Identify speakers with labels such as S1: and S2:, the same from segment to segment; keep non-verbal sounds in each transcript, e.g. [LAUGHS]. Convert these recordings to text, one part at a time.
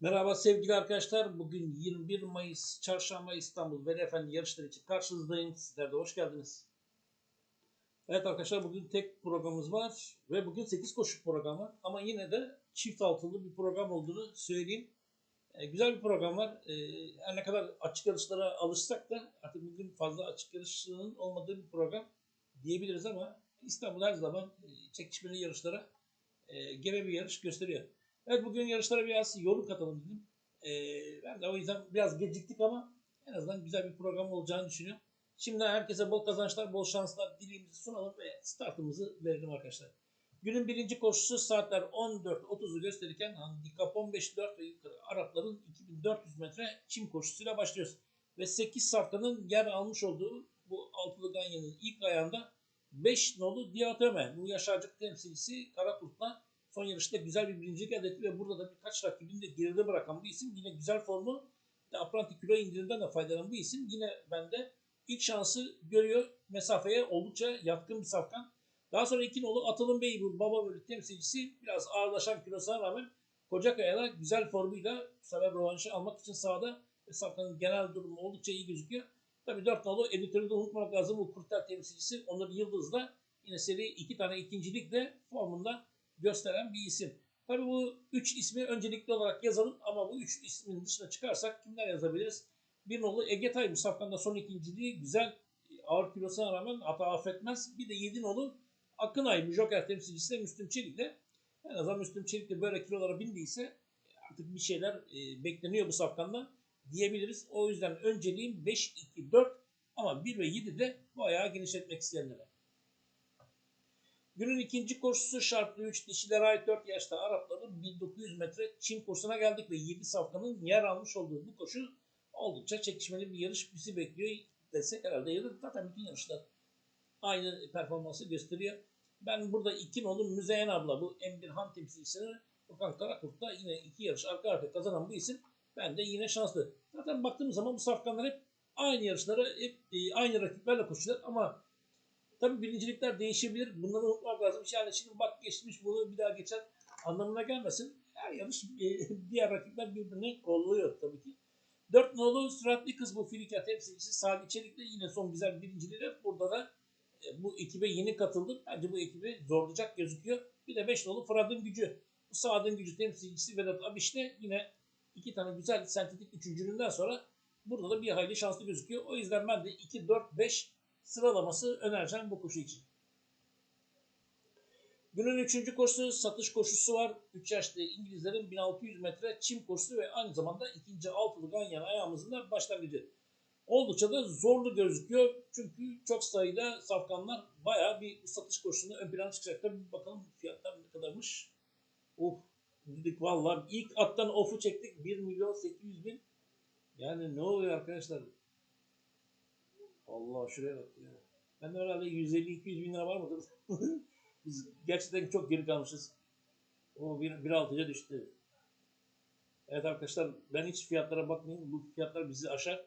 S1: Merhaba sevgili arkadaşlar. Bugün 21 Mayıs Çarşamba İstanbul Veli Efendi yarışları için karşınızdayım. Sizler de hoş geldiniz. Evet arkadaşlar bugün tek programımız var ve bugün 8 koşu programı ama yine de çift altılı bir program olduğunu söyleyeyim. E, güzel bir program var. E, her ne kadar açık yarışlara alışsak da artık bugün fazla açık yarışının olmadığı bir program diyebiliriz ama İstanbul her zaman e, çekişmeli yarışlara e, gebe bir yarış gösteriyor. Evet bugün yarışlara biraz yorum katalım dedim. Ee, ben de o yüzden biraz geciktik ama en azından güzel bir program olacağını düşünüyorum. Şimdi herkese bol kazançlar, bol şanslar dilimizi sunalım ve startımızı verelim arkadaşlar. Günün birinci koşusu saatler 14.30'u gösterirken handikap 15.4 ve yukarı Arapların 2400 metre çim koşusuyla başlıyoruz. Ve 8 safkanın yer almış olduğu bu altılı ganyanın ilk ayağında 5 nolu Diatöme, bu yaşarcık temsilcisi Karakurt'la Son yarışta güzel bir birincilik elde etti ve burada da birkaç rakibini de geride bırakan bu isim yine güzel formu ve apranti kilo indiriminden de faydalanan bu isim yine bende ilk şansı görüyor. Mesafeye oldukça yatkın bir safkan. Daha sonra iki nolu Atılım Bey bu baba bölük temsilcisi biraz ağırlaşan kilosuna rağmen Kocakaya'da güzel formuyla bu sefer almak için sahada ve safkanın genel durumu oldukça iyi gözüküyor. Tabii dört nolu editörü de unutmamak lazım. Bu Kurtlar temsilcisi Onur Yıldız'da yine seri iki tane ikincilikle formunda gösteren bir isim. Tabii bu üç ismi öncelikli olarak yazalım ama bu üç ismin dışına çıkarsak kimler yazabiliriz? Bir nolu Ege Tay bu safkanda son ikinciliği güzel ağır kilosuna rağmen hata affetmez. Bir de yedi nolu Akınay Joker temsilcisi de Müslüm Çelik de en azından Müslüm Çelik de böyle kilolara bindiyse artık bir şeyler e, bekleniyor bu safkanda diyebiliriz. O yüzden önceliğim 5, 2, 4 ama 1 ve 7 de bu ayağı genişletmek isteyenlere. Günün ikinci koşusu şartlı 3 dişilere ait 4 yaşta Arapların 1900 metre Çin kursuna geldik ve 7 safkanın yer almış olduğu bu koşu oldukça çekişmeli bir yarış bizi bekliyor desek herhalde ya da zaten bütün yarışlar aynı performansı gösteriyor. Ben burada iki nolu Müzeyyen abla bu M1 Han temsilcisini Okan Karakurt'ta yine iki yarış arka arkaya kazanan bu isim ben de yine şanslı. Zaten baktığım zaman bu safkanlar hep aynı yarışlara hep e, aynı rakiplerle koşuyorlar ama Tabii birincilikler değişebilir. Bunları unutmak lazım. Yani şimdi bak geçmiş bunu bir daha geçer anlamına gelmesin. Her yarış e, [LAUGHS] diğer rakipler birbirini kolluyor tabii ki. Dört nolu süratli kız bu Filika temsilcisi Salih Çelik de yine son güzel birinciliği. Burada da e, bu ekibe yeni katıldı. Bence bu ekibi zorlayacak gözüküyor. Bir de beş nolu Fırat'ın gücü. Bu Sağdın gücü temsilcisi Vedat Abiş de yine iki tane güzel sentetik üçüncülüğünden sonra burada da bir hayli şanslı gözüküyor. O yüzden ben de 2, 4, 5 sıralaması önereceğim bu koşu için. Günün üçüncü koşusu satış koşusu var. 3 yaşlı İngilizlerin 1600 metre çim koşusu ve aynı zamanda ikinci altılı ganyan ayağımızın da başlangıcı. Oldukça da zorlu gözüküyor. Çünkü çok sayıda safkanlar bayağı bir satış koşusunda ön plana çıkacak. Tabii bakalım fiyatlar ne kadarmış. Of dedik vallahi ilk attan of'u çektik 1 milyon 800 bin. Yani ne oluyor arkadaşlar? Allah şuraya bak ya. Ben de herhalde 150-200 bin lira var mıdır? [LAUGHS] Biz gerçekten çok geri kalmışız. O bir, bir altıya düştü. Evet arkadaşlar ben hiç fiyatlara bakmayayım. Bu fiyatlar bizi aşar.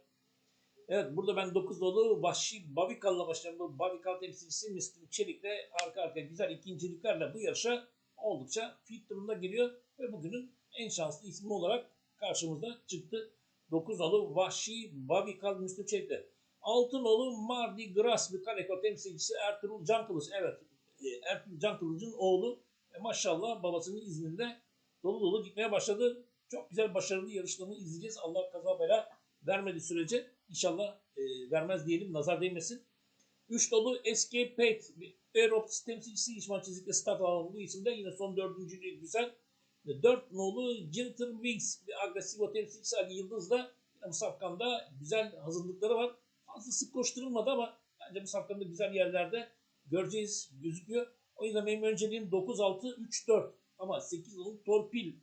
S1: Evet burada ben 9 dolu Vahşi Bavikal'la başlayan bu Bavikal temsilcisi Müslüm Çelik'le arka arkaya güzel ikinciliklerle bu yarışa oldukça fit durumda geliyor. Ve bugünün en şanslı ismi olarak karşımıza çıktı. 9 dolu Vahşi Bavikal Müslüm Çelik'le. Altınolu Mardi Gras bir Kaleko temsilcisi Ertuğrul Cankılıç. Evet e, Ertuğrul Cankılıç'ın oğlu e, maşallah babasının izninde dolu dolu gitmeye başladı. Çok güzel başarılı yarışlarını izleyeceğiz. Allah kaza bela vermediği sürece inşallah e, vermez diyelim nazar değmesin. 3 dolu Escape Pate Aerops temsilcisi İşman Çizik'le start alan bu isimde yine son dördüncülüğü güzel. 4 nolu Gentle Wings bir agresivo temsilcisi Ali Yıldız da bu safkanda güzel hazırlıkları var fazla sık koşturulmadı ama bence bu safkanı güzel yerlerde göreceğiz gözüküyor. O yüzden benim önceliğim 9-6-3-4 ama 8 nolu torpil.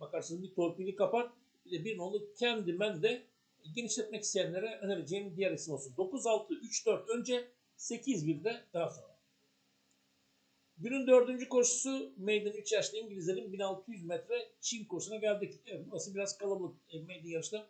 S1: Bakarsınız bir torpili kapar. Bir de bir nolu kendimen de genişletmek isteyenlere önereceğim diğer isim olsun. 9-6-3-4 önce 8-1 de daha sonra. Günün dördüncü koşusu Maiden 3 yaşlı İngilizlerin 1600 metre Çin kursuna geldik. Evet burası biraz kalabalık e, Maiden yarışta.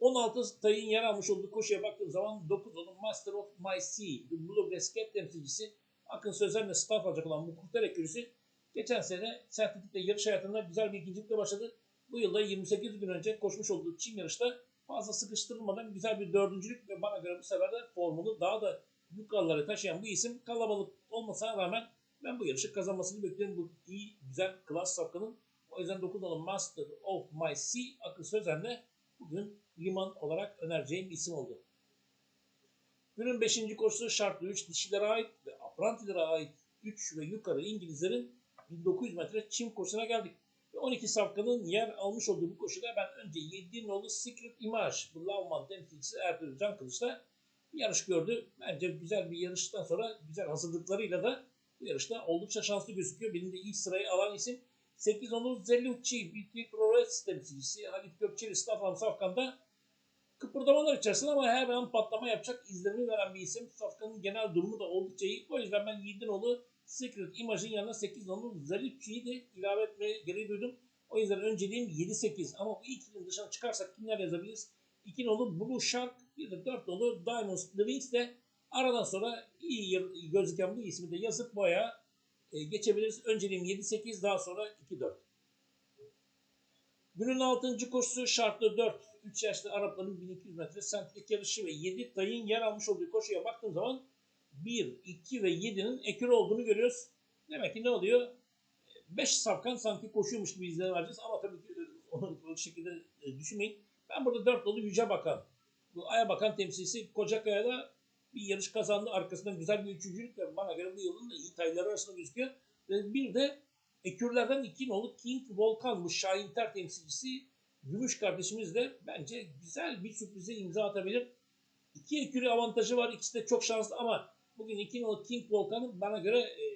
S1: 16 tayın yer almış olduğu koşuya baktığım zaman 9 onun Master of My Sea, Blue Basket temsilcisi Akın Sözler'le start alacak olan bu kurtar ekürüsü geçen sene sentetikte yarış hayatında güzel bir ikincilikle başladı. bu yılda 28 gün önce koşmuş olduğu Çin yarışta fazla sıkıştırılmadan güzel bir dördüncülük ve bana göre bu sefer de formunu daha da yukarılara taşıyan bu isim kalabalık olmasına rağmen ben bu yarışı kazanmasını bekliyorum. Bu iyi, güzel, klas safkanın. O yüzden 9 olan Master of My Sea akıl sözenle bugün liman olarak önereceğim isim oldu. Günün 5. koşusu şartlı 3 dişilere ait ve aprantilere ait 3 ve yukarı İngilizlerin 1900 metre çim koşusuna geldik. Ve 12 safkanın yer almış olduğu bu koşuda ben önce 7 nolu Secret Image, bu Lavman temsilcisi Ertuğrul Can Kılıç'ta yarış gördü. Bence güzel bir yarıştan sonra güzel hazırlıklarıyla da bu yarışta oldukça şanslı gözüküyor. Benim de ilk sırayı alan isim 8 nolu Zellucci, BT Progress temsilcisi Halit Gökçeli Stefan Safkan'da kıpırdamalar içerisinde ama her an patlama yapacak izlenimi veren bir isim. Safkan'ın genel durumu da oldukça iyi. O yüzden ben 7 nolu Secret Image'in yanına 8 nolu Zellucci'yi de ilave etmeye gereği duydum. O yüzden önceliğim 7-8 ama bu ikilinin dışına çıkarsak kimler yazabiliriz? 2 nolu Blue Shark, bir de 4 nolu Diamond Wings de aradan sonra iyi gözüken bu ismi de yazıp boya e, geçebiliriz. Önceliğim 7-8 daha sonra 2-4. Günün 6. koşusu şartlı 4. 3 yaşlı Arapların 1200 metre sentlik yarışı ve 7 tayın yer almış olduğu koşuya baktığım zaman 1, 2 ve 7'nin ekür olduğunu görüyoruz. Demek ki ne oluyor? 5 safkan sanki koşuyormuş gibi izlenim vereceğiz ama tabii ki onu bu şekilde e, düşünmeyin. Ben burada 4 dolu Yüce Bakan. Bu Aya Bakan temsilcisi Kocakaya'da bir yarış kazandı. Arkasından güzel bir üçüncülük ve bana göre bu yılın da iyi tayları arasında gözüküyor. Ve bir de ekürlerden 2 nolu King Volkan bu Şahin Ter temsilcisi Gümüş kardeşimiz de bence güzel bir sürprize imza atabilir. İki ekürü avantajı var. İkisi de çok şanslı ama bugün 2 nolu King Volkan'ın bana göre e,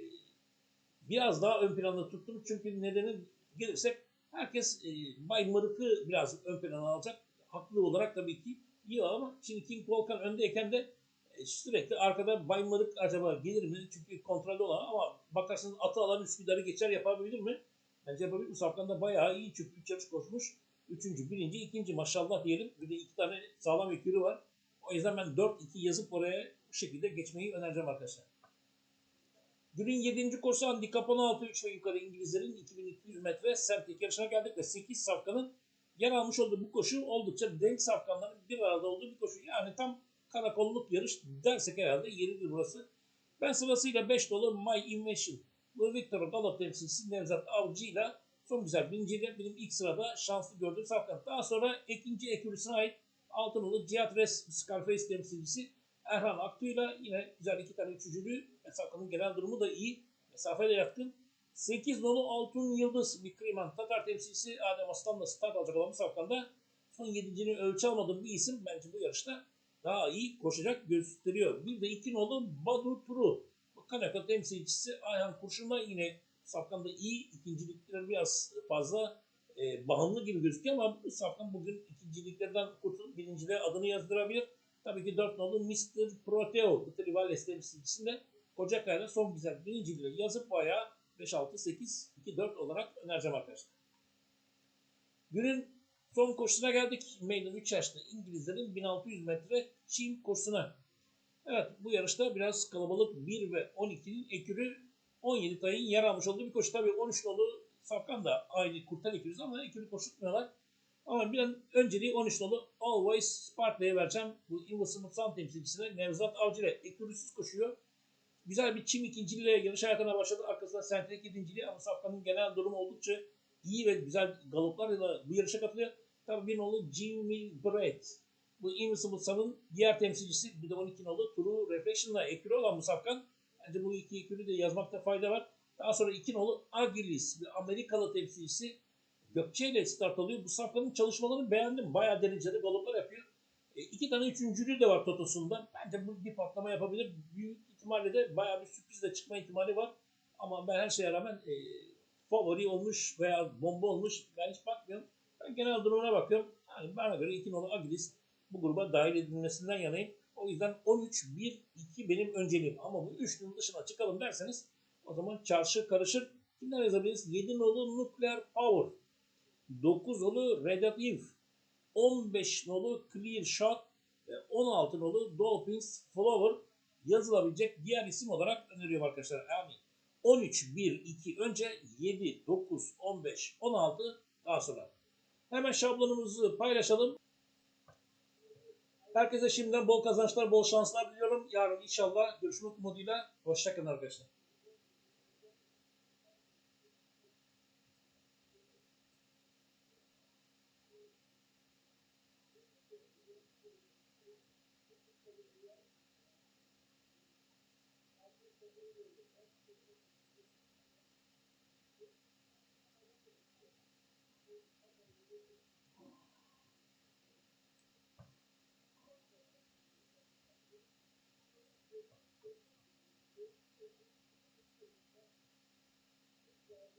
S1: biraz daha ön planda tuttum. Çünkü nedeni gelirsek herkes e, Bay Mırık'ı biraz ön plana alacak. Haklı olarak tabii ki iyi ama şimdi King Volkan öndeyken de e, sürekli arkada Bay Mırık acaba gelir mi? Çünkü kontrolü olan ama bakarsınız atı alan Üsküdar'ı geçer yapabilir mi? Bence yapabilir. Bu Safkan bayağı iyi çünkü 3 yarış koşmuş. Üçüncü, birinci, ikinci maşallah diyelim. Bir de iki tane sağlam ekürü var. O yüzden ben 4-2 yazıp oraya bu şekilde geçmeyi önereceğim arkadaşlar. Günün 7. koşusu handikap 16 3 ve yukarı İngilizlerin 2200 metre sertlik yarışına geldik ve 8 safkanın yer almış olduğu bu koşu oldukça denk safkanların bir arada olduğu bir koşu. Yani tam karakolluk yarış dersek herhalde yeridir burası. Ben sırasıyla 5 dolu My Invention. Bu Victor Galop temsilcisi Nevzat Avcı ile son güzel birinciyle benim ilk sırada şanslı gördüğüm safkan. Daha sonra ikinci ekürüsüne ait Altınolu Cihat Res Scarface temsilcisi Erhan Aktu'yla yine güzel iki tane üçüncülüğü. Safkanın genel durumu da iyi. Mesafe de yakın. 8 nolu Altın Yıldız bir Kriman Tatar temsilcisi Adem Aslan'la start alacak olan bu safkanda son 7. ölçü almadığım bir isim bence bu yarışta daha iyi koşacak gösteriyor. Bir de 2 nolu Badu Turu. Kanaka temsilcisi Ayhan Kurşun'la yine Safkan da iyi. ikincilikler biraz fazla e, bağımlı gibi gözüküyor ama bu Safkan bugün ikinciliklerden kurtulup birinciliğe adını yazdırabilir. Tabii ki 4 nolu Mr. Proteo, bu Trivales temsilcisinde Kocakaya'da son güzel birinciliği yazıp bayağı 5-6-8-2-4 olarak önereceğim arkadaşlar. Günün son koşusuna geldik. Meydan 3 yaşlı İngilizlerin 1600 metre Çin koşusuna. Evet bu yarışta biraz kalabalık 1 ve 12'nin ekürü 17 tayın yer almış olduğu bir koşu. Tabii 13 nolu Safkan da aynı kurtar ekürüz ama ekürü koşutmuyorlar. Ama bir an önceliği 13 nolu Always Sparta'ya vereceğim. Bu Invincible Sun temsilcisine Nevzat Avcı ile ekürüsüz koşuyor. Güzel bir çim ikinciliğe yarış hayatına başladı. Arkasından Sentrik ikinciliği ama Safkan'ın genel durumu oldukça iyi ve güzel galoplarla bu yarışa katılıyor. Tabii bir nolu Jimmy Brett. Bu Invincible Sun'ın diğer temsilcisi bir de 12 nolu True Reflection'la ekürü olan bu Safkan. Bence bu iki ekürü de yazmakta fayda var. Daha sonra iki nolu Agilis, bir Amerikalı temsilcisi Gökçe ile start alıyor. Bu Safkan'ın çalışmalarını beğendim. Bayağı derecede galoplar yapıyor. E, iki tane üçüncülüğü de var Totos'unda. Bence bu bir patlama yapabilir. Büyük ihtimalle de bayağı bir sürpriz de çıkma ihtimali var. Ama ben her şeye rağmen e, favori olmuş veya bomba olmuş ben hiç bakmıyorum. Ben genel durumuna bakıyorum. Yani bana göre iki nolu Agilis bu gruba dahil edilmesinden yanayım. O yüzden 13-1-2 benim önceliğim. Ama bu üçlünün dışına çıkalım derseniz o zaman çarşı karışır. Kimler yazabiliriz? 7 nolu Nuclear Power. 9 nolu Redactive. 15 nolu Clear Shot ve 16 nolu Dolphins Flower yazılabilecek diğer isim olarak öneriyorum arkadaşlar. Yani 13, 1, 2 önce 7, 9, 15, 16 daha sonra. Hemen şablonumuzu paylaşalım. Herkese şimdiden bol kazançlar, bol şanslar diliyorum. Yarın inşallah görüşmek umuduyla. Hoşçakalın arkadaşlar.